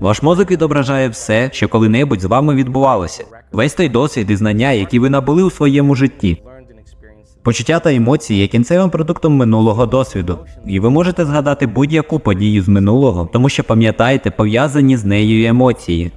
Ваш мозок відображає все, що коли-небудь з вами відбувалося. Весь той досвід і знання, які ви набули у своєму житті. Почуття та емоції є кінцевим продуктом минулого досвіду, і ви можете згадати будь-яку подію з минулого, тому що пам'ятаєте пов'язані з нею емоції.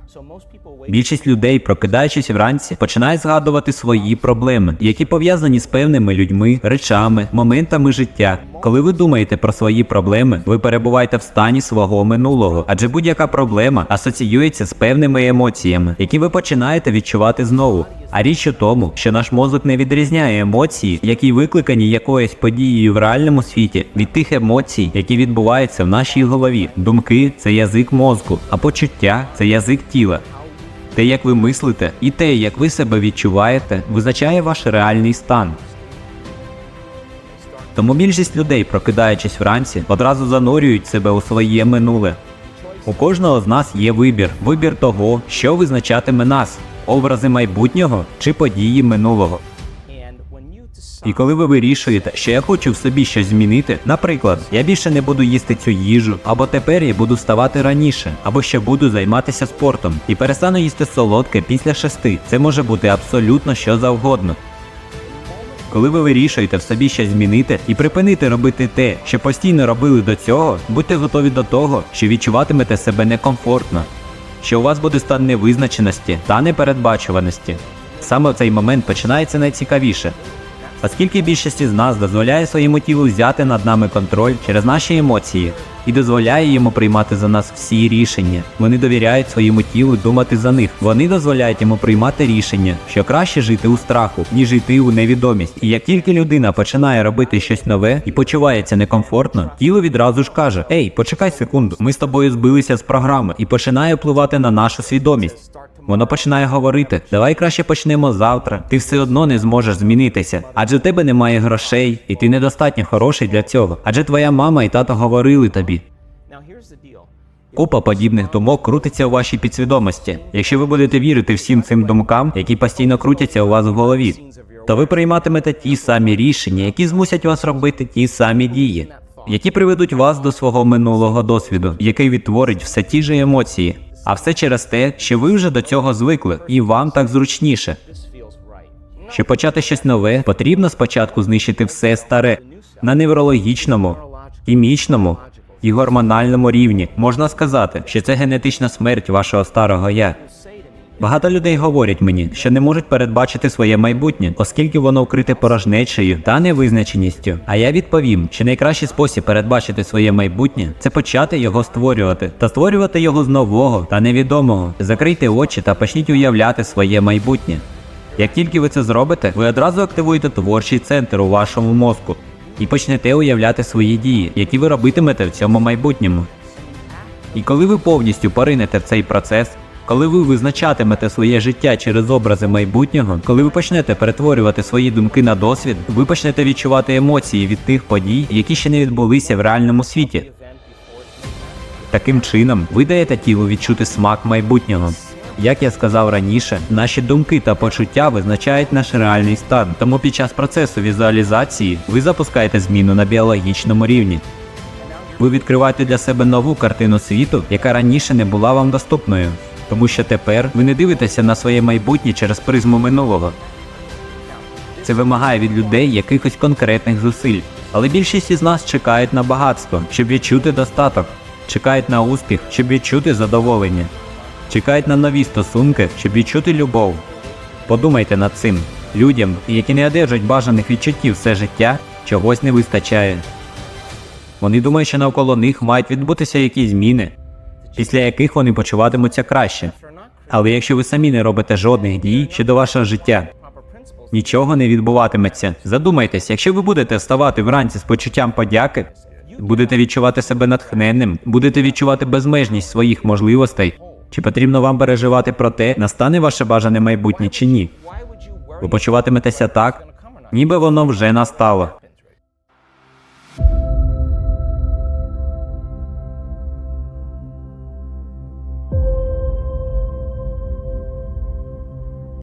Більшість людей, прокидаючись вранці, починають згадувати свої проблеми, які пов'язані з певними людьми, речами, моментами життя. Коли ви думаєте про свої проблеми, ви перебуваєте в стані свого минулого, адже будь-яка проблема асоціюється з певними емоціями, які ви починаєте відчувати знову. А річ у тому, що наш мозок не відрізняє емоції, які викликані якоюсь подією в реальному світі, від тих емоцій, які відбуваються в нашій голові. Думки це язик мозку, а почуття це язик тіла. Те, як ви мислите, і те, як ви себе відчуваєте, визначає ваш реальний стан. Тому більшість людей, прокидаючись вранці, одразу занурюють себе у своє минуле. У кожного з нас є вибір, вибір того, що визначатиме нас, образи майбутнього чи події минулого. І коли ви вирішуєте, що я хочу в собі щось змінити, наприклад, я більше не буду їсти цю їжу, або тепер я буду вставати раніше, або ще буду займатися спортом і перестану їсти солодке після шести. Це може бути абсолютно що завгодно. Коли ви вирішуєте в собі щось змінити і припинити робити те, що постійно робили до цього, будьте готові до того, що відчуватимете себе некомфортно, що у вас буде стан невизначеності та непередбачуваності. Саме в цей момент починається найцікавіше. Оскільки більшість з нас дозволяє своєму тілу взяти над нами контроль через наші емоції і дозволяє йому приймати за нас всі рішення. Вони довіряють своєму тілу думати за них. Вони дозволяють йому приймати рішення, що краще жити у страху, ніж йти у невідомість. І як тільки людина починає робити щось нове і почувається некомфортно, тіло відразу ж каже: Ей, почекай секунду, ми з тобою збилися з програми і починає впливати на нашу свідомість. Воно починає говорити: давай краще почнемо завтра. Ти все одно не зможеш змінитися, адже в тебе немає грошей, і ти недостатньо хороший для цього. Адже твоя мама і тато говорили тобі. Купа подібних думок крутиться у вашій підсвідомості. Якщо ви будете вірити всім цим думкам, які постійно крутяться у вас в голові, то ви прийматимете ті самі рішення, які змусять вас робити ті самі дії, які приведуть вас до свого минулого досвіду, який відтворить все ті ж емоції. А все через те, що ви вже до цього звикли, і вам так зручніше. Щоб почати щось нове, потрібно спочатку знищити все старе на неврологічному, хімічному і гормональному рівні. Можна сказати, що це генетична смерть вашого старого я. Багато людей говорять мені, що не можуть передбачити своє майбутнє, оскільки воно вкрите порожнечею та невизначеністю. А я відповім, що найкращий спосіб передбачити своє майбутнє це почати його створювати та створювати його з нового та невідомого. Закрийте очі та почніть уявляти своє майбутнє. Як тільки ви це зробите, ви одразу активуєте творчий центр у вашому мозку і почнете уявляти свої дії, які ви робитимете в цьому майбутньому. І коли ви повністю поринете в цей процес, коли ви визначатимете своє життя через образи майбутнього, коли ви почнете перетворювати свої думки на досвід, ви почнете відчувати емоції від тих подій, які ще не відбулися в реальному світі. Таким чином, ви даєте тілу відчути смак майбутнього. Як я сказав раніше, наші думки та почуття визначають наш реальний стан. Тому під час процесу візуалізації ви запускаєте зміну на біологічному рівні. Ви відкриваєте для себе нову картину світу, яка раніше не була вам доступною, тому що тепер ви не дивитеся на своє майбутнє через призму минулого. Це вимагає від людей якихось конкретних зусиль. Але більшість із нас чекають на багатство, щоб відчути достаток, чекають на успіх, щоб відчути задоволення, чекають на нові стосунки, щоб відчути любов. Подумайте над цим. Людям, які не одержують бажаних відчуттів все життя, чогось не вистачає. Вони думають, що навколо них мають відбутися якісь зміни, після яких вони почуватимуться краще. Але якщо ви самі не робите жодних дій щодо вашого життя, нічого не відбуватиметься. Задумайтесь, якщо ви будете вставати вранці з почуттям подяки, будете відчувати себе натхненним, будете відчувати безмежність своїх можливостей, чи потрібно вам переживати про те, настане ваше бажане майбутнє чи ні. Ви почуватиметеся так, ніби воно вже настало.